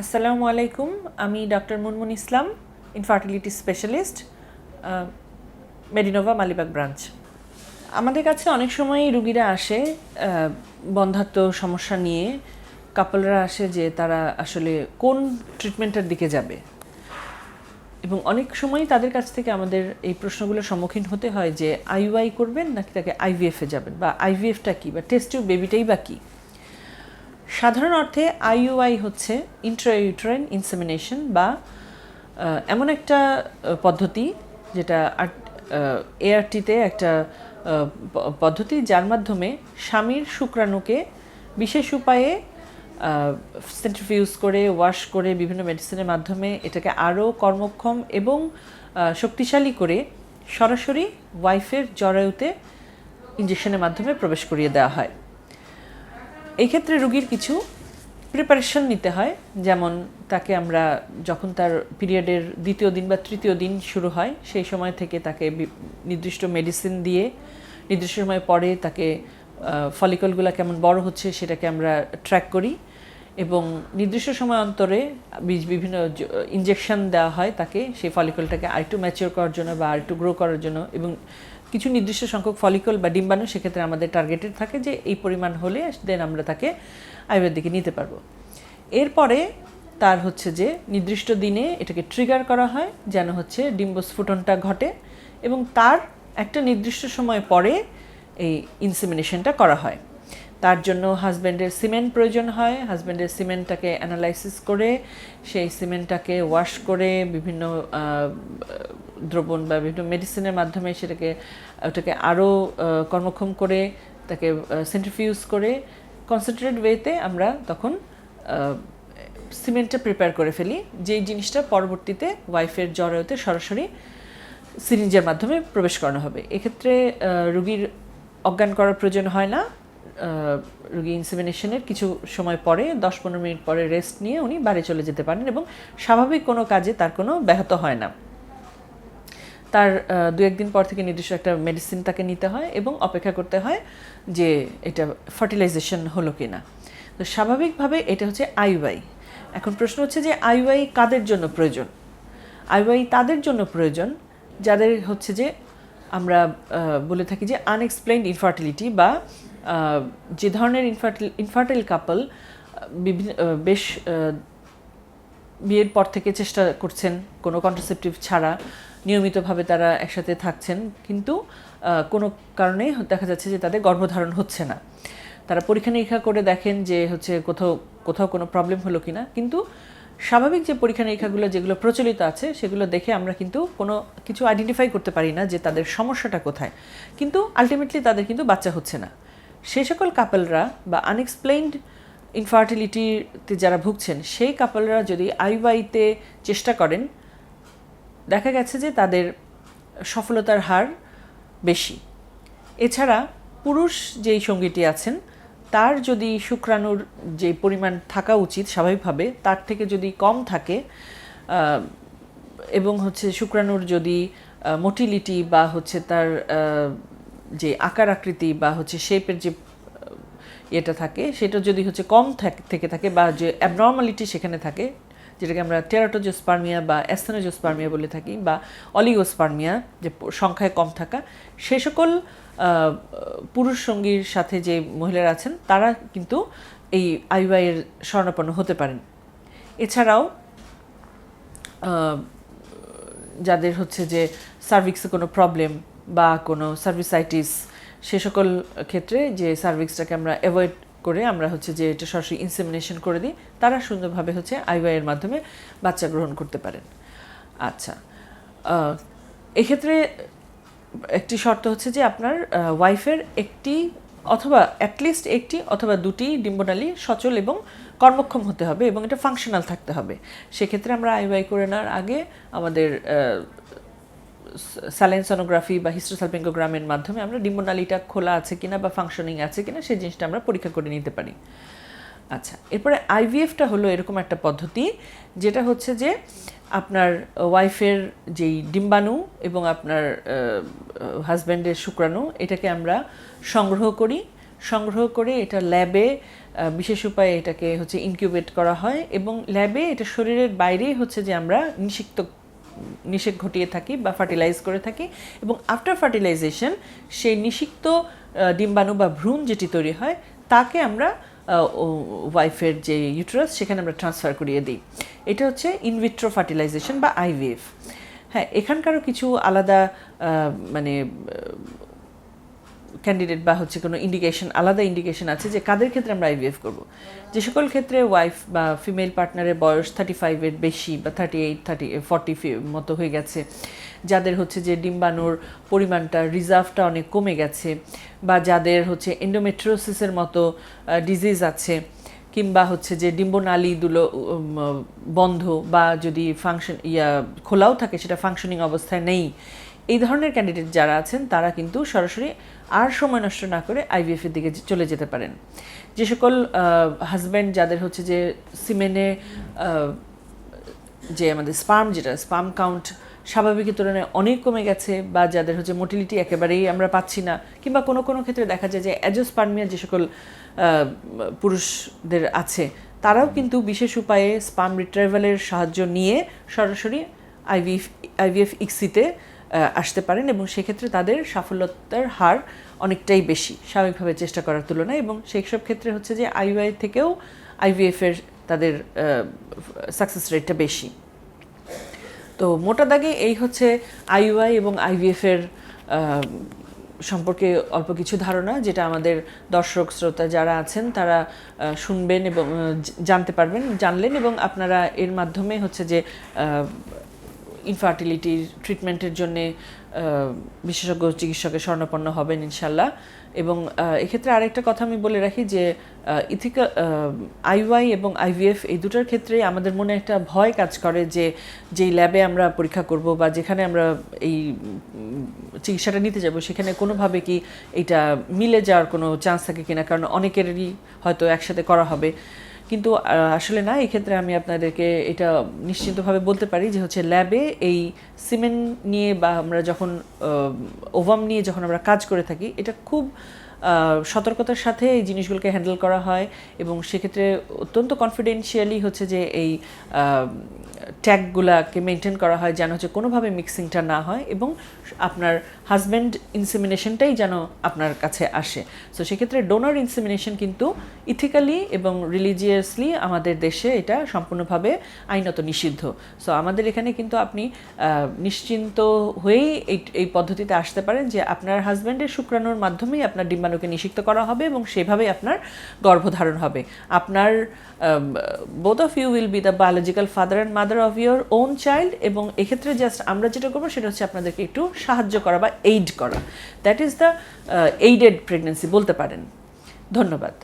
আসসালামু আলাইকুম, আমি doctor Munmun Islam infertility specialist Medinova Malibagh branch আমাদের কাছে অনেক সময় রুগীরা আসে বন্ধাত্ম সমস্যা নিয়ে। কাপলরা আসে যে তারা আসলে কোন ট্রিটমেন্টের দিকে যাবে। এবং অনেক সময় তাদের কাছ থেকে আমাদের এই প্রশ্নগুলোর সম্মুখীন হতে হয় যে আইইউআই করবেন নাকি তাকে আইভিএফে যাবেন? বা আইভিএফটা কি? বা টেস্ট টিউব বেবিটাই বা কী? সাধারণ অর্থে আইইউআই হচ্ছে ইন্ট্রাইউট্রাইন ইনসেমিনেশন বা এমন একটা পদ্ধতি যেটা এআরটিতে একটা পদ্ধতি যার মাধ্যমে স্বামীর শুক্রাণুকে বিশেষ উপায়ে সেন্ট্রিফিউজ করে ওয়াশ করে বিভিন্ন মেডিসিনের মাধ্যমে এটাকে আরও কর্মক্ষম এবং শক্তিশালী করে সরাসরি ওয়াইফের জরায়ুতে ইঞ্জেকশনের মাধ্যমে প্রবেশ করিয়ে দেওয়া হয়। এই ক্ষেত্রে রুগীর কিছু প্রিপারেশন নিতে হয়। যেমন তাকে আমরা যখন তার পিরিয়ডের দ্বিতীয় দিন বা তৃতীয় দিন শুরু হয়, সেই সময় থেকে তাকে নির্দিষ্ট মেডিসিন দিয়ে, নির্দিষ্ট সময় পরে তাকে ফলিকলগুলো কেমন বড় হচ্ছে সেটাকে আমরা ট্র্যাক করি এবং নির্দিষ্ট সময় অন্তরে বি- বিভিন্ন ইনজেকশন দেওয়া হয় তাকে, সেই ফলিকলটাকে আরেকটু ম্যাচিওর করার জন্য বা আরেকটু গ্রো করার জন্য এবং কিছু নির্দিষ্ট সংখ্যক ফলিকল বা ডিম্বাণু সেক্ষেত্রে আমাদের টার্গেটেড থাকে যে এই পরিমাণ হলে দেন আমরা তাকে আয়ুর্বেদ দিকে নিতে পারব। এরপরে তার হচ্ছে যে নির্দিষ্ট দিনে এটাকে ট্রিগার করা হয় যেন হচ্ছে ডিম্বস্ফুটনটা ঘটে এবং তার একটা নির্দিষ্ট সময় পরে এই ইনসেমিনেশনটা করা হয়। তার জন্য হাজব্যান্ডের সিমেন্ট প্রয়োজন হয়। হাজব্যান্ডের সিমেন্টটাকে অ্যানালাইসিস করে, সেই সিমেন্টটাকে ওয়াশ করে বিভিন্ন দ্রবণ বা বিভিন্ন মেডিসিনের মাধ্যমে সেটাকে, ওটাকে আরও কর্মক্ষম করে, তাকে সেন্ট্রিফিউজ করে কনসেন্ট্রেট ওয়েতে আমরা তখন সিমেন্টটা প্রিপেয়ার করে ফেলি। যেই জিনিসটা পরবর্তীতে ওয়াইফের জরায়ুতে সরাসরি সিরিঞ্জের মাধ্যমে প্রবেশ করানো হবে। এক্ষেত্রে রুগীর অজ্ঞান করার প্রয়োজন হয় না। রুগী ইনসেমিনেশনের কিছু সময় পরে, দশ পনেরো মিনিট পরে রেস্ট নিয়ে উনি বাড়ি চলে যেতে পারেন এবং স্বাভাবিক কোনো কাজে তার কোনো ব্যাহত হয় না। তার দু একদিন পর থেকে নির্দিষ্ট একটা মেডিসিন তাকে নিতে হয় এবং অপেক্ষা করতে হয় যে এটা ফার্টিলাইজেশন হলো কি না তো স্বাভাবিকভাবে এটা হচ্ছে আইওয়াই এখন প্রশ্ন হচ্ছে যে আইওয়াই কাদের জন্য প্রয়োজন? আইওয়াই তাদের জন্য প্রয়োজন, যাদের হচ্ছে যে আমরা বলে থাকি যে আনএক্সপ্লেইনড ইনফার্টিলিটি বা যে ধরনের ইনফার্টিল ইনফার্টাইল কাপল বিভিন্ন বেশ বিয়ের পর থেকে চেষ্টা করছেন কোনো কন্ট্রাসেপটিভ ছাড়া। নিয়মিতভাবে তারা একসাথে থাকছেন, কিন্তু কোনো কারণে দেখা যাচ্ছে যে তাদের গর্ভধারণ হচ্ছে না। তারা পরীক্ষা নিরীক্ষা করে দেখেন যে হচ্ছে কোথাও কোথাও কোনো প্রবলেম হলো কিনা। কিন্তু স্বাভাবিক যে পরীক্ষা নিরীক্ষাগুলো যেগুলো প্রচলিত আছে, সেগুলো দেখে আমরা কিন্তু কোনো কিছু আইডেন্টিফাই করতে পারি না যে তাদের সমস্যাটা কোথায়। কিন্তু আলটিমেটলি তাদের কিন্তু বাচ্চা হচ্ছে না। সেই সকল কাপলরা বা আনএক্সপ্লেইনড ইনফার্টিলিটিতে যারা ভুগছেন, সেই কাপলরা যদি আইওয়াইতে চেষ্টা করেন, দেখা গেছে যে তাদের সফলতার হার বেশি। এছাড়া পুরুষ যেই সঙ্গীটি আছেন, তার যদি শুক্রাণুর যে পরিমাণ থাকা উচিত স্বাভাবিকভাবে, তার থেকে যদি কম থাকে এবং হচ্ছে শুক্রাণুর যদি মোটিলিটি বা হচ্ছে তার যে আকার আকৃতি বা হচ্ছে শেপের যে এটা থাকে, সেটা যদি হচ্ছে কম থাক- থেকে বা যে অ্যাবনর্মালিটি সেখানে থাকে, যেটাকে আমরা টেরাটোজোস্পার্মিয়া বা অ্যাস্থেনোজোস্পার্মিয়া বলে থাকি বা অলিগোস্পার্মিয়া যে সংখ্যায় কম থাকা, সে সকল পুরুষ সঙ্গীর সাথে যে মহিলারা আছেন, তারা কিন্তু এই আইওয়াইয়ের স্বর্ণাপন্ন হতে পারেন। এছাড়াও যাদের হচ্ছে যে সার্ভিক্সে কোনো প্রবলেম বা কোনো সার্ভিসাইটিস সে সকল ক্ষেত্রে যে সার্ভিক্সটাকে আমরা অ্যাভয়েড করে আমরা হচ্ছে যে এটা সরাসরি ইনসেমিনেশন করে দিই, তারা সুন্দরভাবে হচ্ছে আইওয়াইয়ের মাধ্যমে বাচ্চা গ্রহণ করতে পারেন। আচ্ছা এক্ষেত্রে একটি শর্ত হচ্ছে যে আপনার ওয়াইফের একটি অথবা অ্যাটলিস্ট একটি অথবা দুটি ডিম্বনালী সচল এবং কর্মক্ষম হতে হবে এবং এটা ফাংশনাল থাকতে হবে। সেক্ষেত্রে আমরা আইওয়াই করে নেওয়ার আগে আমাদের স্যালাইন সোনোগ্রাফি বা হিস্ট্রোসালপিঙ্গোগ্রামের মাধ্যমে আমরা ডিম্বনালীটা খোলা আছে কিনা বা ফাংশনিং আছে কিনা সেই জিনিসটা আমরা পরীক্ষা করে নিতে পারি। আচ্ছা এরপরে আইভিএফটা হলো এরকম একটা পদ্ধতি, যেটা হচ্ছে যে আপনার ওয়াইফের যেই ডিম্বাণু এবং আপনার হাজব্যান্ডের শুক্রাণু, এটাকে আমরা সংগ্রহ করি। সংগ্রহ করে এটা ল্যাবে বিশেষ উপায়ে এটাকে হচ্ছে ইনকিউবেট করা হয় এবং ল্যাবে এটা শরীরের বাইরেই হচ্ছে যে আমরা নিষিক্ত নিষেক ঘটিয়ে থাকি বা ফার্টিলাইজ করে থাকি এবং আফটার ফার্টিলাইজেশন সেই নিষিক্ত ডিম্বাণু বা ভ্রূণ যেটি তৈরি হয়, তাকে আমরা ওয়াইফের যে ইউটারাস সেখানে আমরা ট্রান্সফার করিয়ে দিই। এটা হচ্ছে ইনভিট্রো ফার্টিলাইজেশন বা আইভিএফ হ্যাঁ এখানকারও কিছু আলাদা মানে ক্যান্ডিডেট বা হচ্ছে কোনো ইন্ডিকেশন আলাদা ইন্ডিকেশন আছে যে কাদের ক্ষেত্রে আমরা আইভিএফ করব? যে সকল ক্ষেত্রে ওয়াইফ বা ফিমেল পার্টনারের বয়স থার্টি ফাইভের বেশি বা থার্টি এইট থার্টি ফর্টি মতো হয়ে গেছে। যাদের হচ্ছে যে ডিম্বাণুর পরিমাণটা, রিজার্ভটা অনেক কমে গেছে বা যাদের হচ্ছে এন্ডোমেট্রোসিসের মতো ডিজিজ আছে কিংবা হচ্ছে যে ডিম্বনালীগুলো বন্ধ বা যদি ফাংশন ইয়া খোলাও থাকে, সেটা ফাংশনিং অবস্থায় নেই। এই ধরনের ক্যান্ডিডেট যারা আছেন, তারা কিন্তু সরাসরি আর সময় নষ্ট না করে আইভিএফ এর দিকে চলে যেতে পারেন। যে সকল হাজব্যান্ড যাদের হচ্ছে যে সিমেনে যে আমাদের স্পার্ম যেটা স্পার্ম কাউন্ট স্বাভাবিকের তুলনায় অনেক কমে গেছে বা যাদের হচ্ছে মোটিলিটি একেবারেই আমরা পাচ্ছি না কিংবা কোনো কোনো ক্ষেত্রে দেখা যায় যে অ্যাজোস্পার্মিয়া যে সকল পুরুষদের আছে, তারাও কিন্তু বিশেষ উপায়ে স্পাম রিট্রাইভালের সাহায্য নিয়ে সরাসরি আইভিএফ আইভিএফ ইক্সিতে আসতে পারেন এবং সেক্ষেত্রে তাদের সাফল্যতার হার অনেকটাই বেশি, স্বাভাবিকভাবে চেষ্টা করার তুলনায় এবং সেই সব ক্ষেত্রে হচ্ছে যে আইওআই থেকেও আইভিএফ এর তাদের সাকসেস রেটটা বেশি। তো মোটা দাগে এই হচ্ছে আইইউআই এবং আইভিএফ এর সম্পর্কে অল্প কিছু ধারণা, যেটা আমাদের দর্শক, শ্রোতা যারা আছেন তারা শুনবেন এবং জানতে পারবেন, জানলেন এবং আপনারা এর মাধ্যমে হচ্ছে যে ইনফার্টিলিটির ট্রিটমেন্টের জন্যে বিশেষজ্ঞ চিকিৎসকের স্বর্ণপন্ন হবেন ইনশাল্লাহ এবং এক্ষেত্রে আরেকটা কথা আমি বলে রাখি যে ইথিক্যাল আইওয়াই এবং আইভিএফ এই দুটোর ক্ষেত্রে আমাদের মনে একটা ভয় কাজ করে যে, যেই ল্যাবে আমরা পরীক্ষা করব বা যেখানে আমরা এই চিকিৎসাটা নিতে যাব, সেখানে কোনোভাবে কি এটা মিলে যাওয়ার কোনো চান্স থাকে কিনা? কারণ অনেকেরই হয়তো একসাথে করা হবে। কিন্তু আসলে না, এক্ষেত্রে আমি আপনাদেরকে এটা নিশ্চিতভাবে বলতে পারি যে হচ্ছে ল্যাবে এই সিমেন্ট নিয়ে বা আমরা যখন ওভাম নিয়ে যখন আমরা কাজ করে থাকি, এটা খুব সতর্কতার সাথে এই জিনিসগুলোকে হ্যান্ডেল করা হয় এবং সেক্ষেত্রে অত্যন্ত কনফিডেন্সিয়ালি হচ্ছে যে এই ট্যাগগুলাকে মেনটেন করা হয় যেন হচ্ছে কোনোভাবে মিক্সিংটা না হয় এবং আপনার হাজব্যান্ড ইনসেমিনেশনটাই যেন আপনার কাছে আসে। সো সেক্ষেত্রে ডোনার ইনসেমিনেশন কিন্তু ইথিক্যালি এবং রিলিজিয়াসলি আমাদের দেশে এটা সম্পূর্ণভাবে আইনত নিষিদ্ধ। সো আমাদের এখানে কিন্তু আপনি নিশ্চিন্ত হয়েই এই এই পদ্ধতিতে আসতে পারেন যে আপনার হাজব্যান্ডের শুক্রাণুর মাধ্যমেই আপনার ডিম্বাণুকে নিষিক্ত করা হবে এবং সেভাবে আপনার গর্ভধারণ হবে। আপনার both of you will be the biological father and mother of your own child এবং এক্ষেত্রে জাস্ট আমরা যেটা করব সেটা হচ্ছে আপনাদেরকে একটু সাহায্য করা বা এইড করা। That is the aided pregnancy বলতে পারেন। ধন্যবাদ।